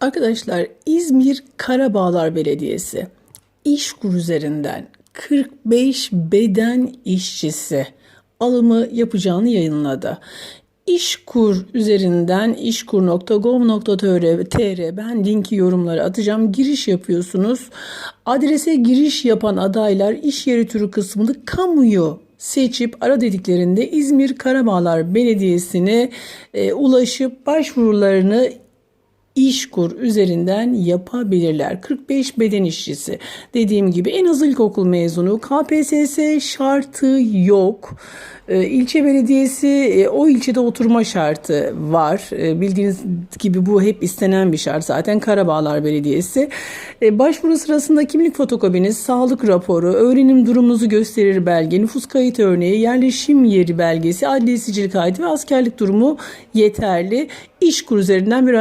Arkadaşlar İzmir Karabağlar Belediyesi İşkur üzerinden 45 beden işçisi alımı yapacağını yayınladı. İşkur üzerinden işkur.gov.tr ben linki yorumlara atacağım. Giriş yapıyorsunuz. Adrese giriş yapan adaylar iş yeri türü kısmını kamuyu seçip ara dediklerinde İzmir Karabağlar Belediyesi'ne e, ulaşıp başvurularını İşkur üzerinden yapabilirler. 45 beden işçisi. Dediğim gibi en az ilkokul mezunu. KPSS şartı yok. Ee, ilçe belediyesi e, o ilçede oturma şartı var. Ee, bildiğiniz gibi bu hep istenen bir şart zaten. Karabağlar Belediyesi. Ee, başvuru sırasında kimlik fotokopiniz, sağlık raporu, öğrenim durumunuzu gösterir belge, nüfus kayıt örneği, yerleşim yeri belgesi, adli sicil kaydı ve askerlik durumu yeterli. İşkur üzerinden bir